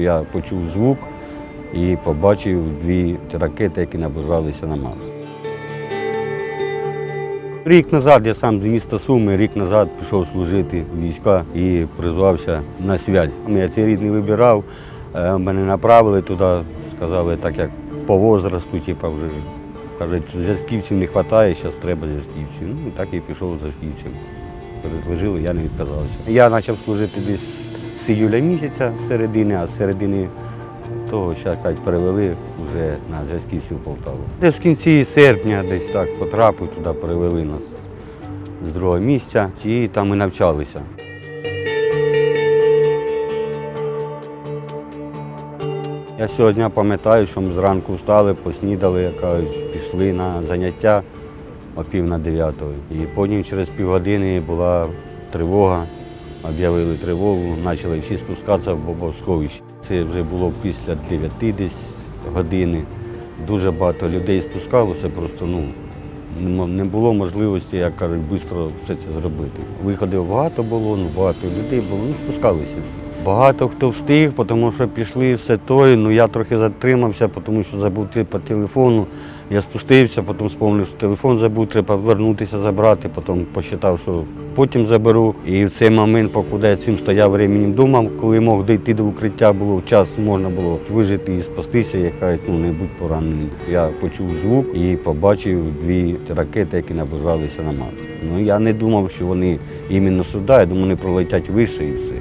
Я почув звук і побачив дві ракети, які наближалися на нас. Рік назад я сам з міста Суми, рік назад пішов служити в війська і призвався на связь. Я цей рід не вибирав, е, мене направили туди, сказали, так як по возрасту, типу, вже кажуть, зв'язківців не вистачає, зараз треба зв'язківців. Ну, так і пішов зв'язківців. Предложили, я не відказався. Я почав служити десь з іюля місяця середини, а з середини того ще перевели вже на зв'язківців Полтаву. Десь в кінці серпня десь так потрапив, туди перевели нас з другого місця і там ми навчалися. Я сьогодні пам'ятаю, що ми зранку встали, поснідали, як кажуть, пішли на заняття о пів на дев'ятої. І потім через півгодини була тривога, об'явили тривогу, почали всі спускатися в Бобовськовище. Це вже було після 9 десь години. Дуже багато людей спускалося, просто ну, не було можливості, як кажуть, швидко все це зробити. Виходів багато було, ну, багато людей було, ну спускалися. Багато хто встиг, тому що пішли все той. Ну я трохи затримався, тому що забув по телефону. Я спустився, потім спомнив, що телефон забув, треба повернутися забрати, потім посчитав, що потім заберу. І в цей момент, поки я цим стояв временем думав, коли мог дійти до укриття, було час, можна було вижити і спастися, яка ну, не будь поранений. Я почув звук і побачив дві ракети, які наближалися на нас. Ну я не думав, що вони іменно сюди, я думав, вони пролетять вище і все.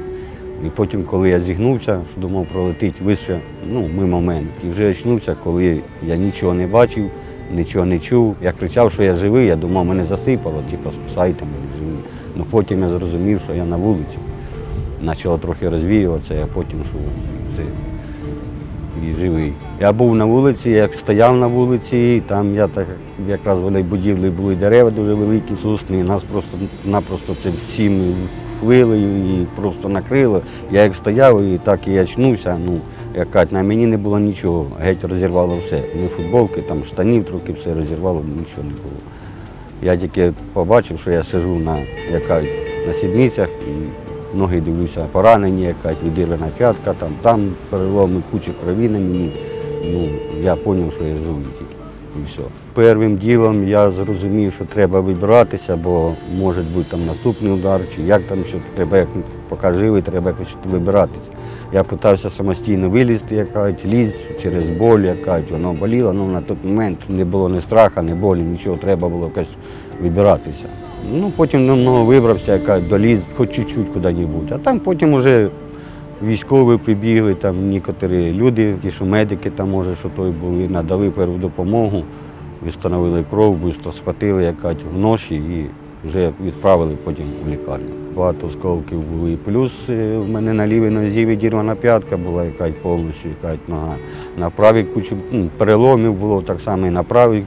І потім, коли я зігнувся, що думав пролетить вище, ну, мимо мене. І вже очнувся, коли я нічого не бачив, нічого не чув. Я кричав, що я живий, я думав, мене засипало, типу, спасайте мене. Ну потім я зрозумів, що я на вулиці. Почало трохи розвіюватися, а потім що все. І живий. Я був на вулиці, як стояв на вулиці, там я так якраз в будівлі були дерева дуже великі, сосни, і нас просто напросто це всім хвилею і просто накрило. Я як стояв і так і очнувся. Ну, як кажуть, на мені не було нічого, геть розірвало все. Ні футболки, там штанів трохи все розірвало, нічого не було. Я тільки побачив, що я сижу на, як на сідницях і ноги дивлюся поранені, як кажуть, відірвана п'ятка, там, там переломи, куча крові на мені. Ну, я зрозумів, що я живий тільки. І все. Першим ділом я зрозумів, що треба вибиратися, бо може бути там наступний удар, чи як там, що треба як поки живий, треба якось вибиратися. Я питався самостійно вилізти, як кажуть, лізь через боль, як кажуть, воно боліло. Ну на той момент не було ні страха, ні болі, нічого, треба було якось вибиратися. Ну, потім намного вибрався, як кажуть, доліз хоч чуть-чуть куди-небудь. А там потім вже військові прибігли, там некоторі люди, ті, що медики там, може, що той були, надали першу допомогу, встановили кров, швидко схватили, як кажуть, в ноші і вже відправили потім в лікарню. Багато осколків були. Плюс е, в мене на лівій нозі відірвана п'ятка була, яка повністю яка нога. На правій кучу ну, переломів було так само і на правій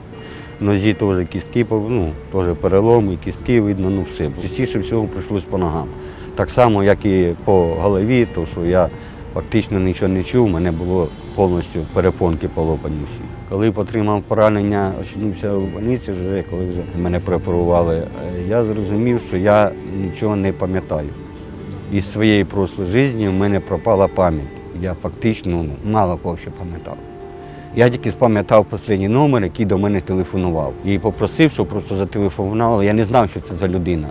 нозі теж кістки, ну, теж переломи, кістки видно, ну все. Частіше всього прийшлось по ногам. Так само, як і по голові, то що я фактично нічого не чув, мене було повністю перепонки полопані всі. Коли отримав поранення, очнувся в больниці, вже коли вже мене прооперували, е, я зрозумів, що я нічого не пам'ятаю. Із своєї прошлої житті в мене пропала пам'ять. Я фактично ну, мало кого ще пам'ятав. Я тільки спам'ятав останній номер, який до мене телефонував. І попросив, щоб просто зателефонували. Я не знав, що це за людина.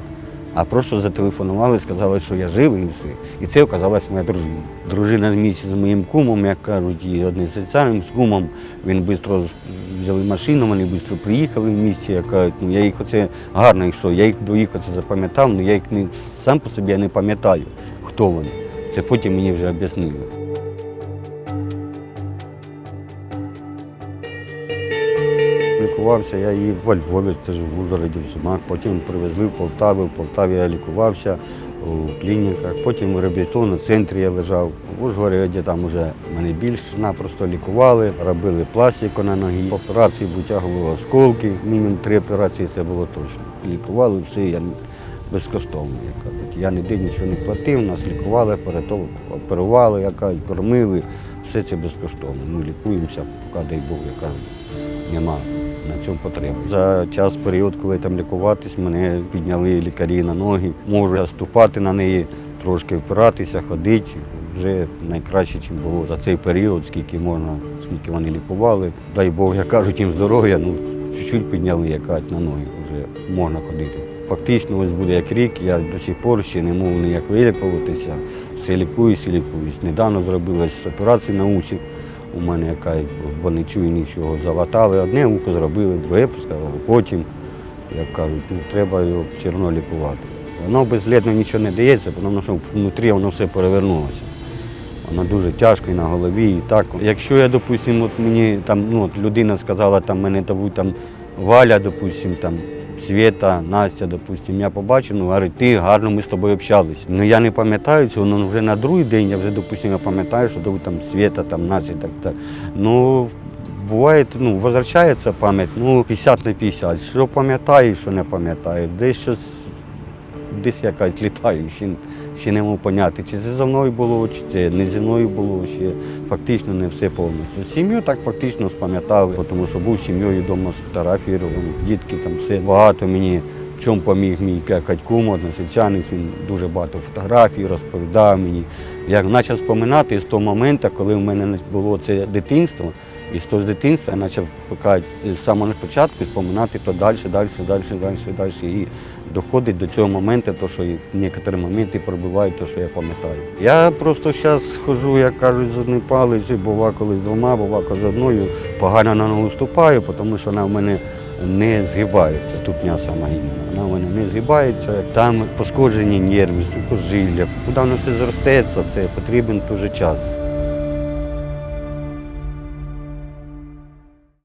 А просто зателефонували, сказали, що я живий і все. І це оказалась моя дружина. Дружина місяць з моїм кумом, як кажуть, і одним соціальним з кумом. Він швидко взяли машину, вони швидко приїхали в місті. Я кажуть, ну я їх оце гарно йшов, я їх до їх оце запам'ятав, але я їх не сам по собі я не пам'ятаю, хто вони. Це потім мені вже об'яснили. Лікувався я і во Львові, теж в Ужгороді, в Сумах. Потім привезли в Полтаву, в Полтаві я лікувався у клініках. Потім в реабілітаційному центрі я лежав. В Ужгороді там вже мене більш напросто лікували, робили пластику на ноги. Операції витягували осколки, мінімум три операції це було точно. Лікували все, я безкоштовно, як кажуть. Я ніде нічого не платив, нас лікували, оперували, як кормили. Все це безкоштовно. Ми лікуємося, поки дай Бог, я кажу, нема на цьому потреби. За час період, коли там лікуватись, мене підняли лікарі на ноги. Можу ступати на неї, трошки впиратися, ходити. вже найкраще, ніж було за цей період, скільки можна, скільки вони лікували. Дай Бог, як кажуть, їм здоров'я, ну чуть-чуть підняли якать на ноги, вже можна ходити. Фактично, ось буде як рік, я до сих пор ще не можу ніяк вилікуватися. Все лікуюсь і лікуюсь. Недавно зробилась операція на усі. У мене яка, не чую нічого. Залатали одне вухо зробили, друге поставили. Потім, як кажуть, ну, треба його все одно лікувати. Воно безслідно нічого не дається, тому що внутрі воно все перевернулося. Воно дуже тяжко і на голові, і так. Якщо я, допустимо, от мені там, ну, от людина сказала, там мене там Валя, допустим, там Света, Настя, допустим, я побачив, ну, говорить, ти гарно ми з тобою общалися. Ну я не пам'ятаю цього, ну вже на другий день я вже, допустим, пам'ятаю, що там Света, там Настя, так, так. Ну, буває, ну, возвращається пам'ять, ну, 50 на 50. Що пам'ятаю, що не пам'ятаю. Десь щось десь якась літаю, ще не можу поняти, чи це за мною було, чи це не зі мною було, ще фактично не все повністю. Сім'ю так фактично спам'ятав, тому що був сім'єю вдома з фотографією, дітки там все. Багато мені в чому поміг мій якась кум, односельчанець, він дуже багато фотографій розповідав мені. Я почав споминати з того моменту, коли в мене було це дитинство. І з того з дитинства я почав з самого початку споминати то далі, далі, далі, далі, далі. І доходить до цього моменту, то, що і некоторі моменти пробивають те, що я пам'ятаю. Я просто зараз ходжу, як кажуть, з одним палицею, бува коли з двома, бува коли з одною, погано на ногу ступаю, тому що вона в мене не згибається, ступня сама іменно. Вона в мене не згибається. Там пошкоджені нерви, сухожилля. Куди воно все зростеться, це потрібен дуже час.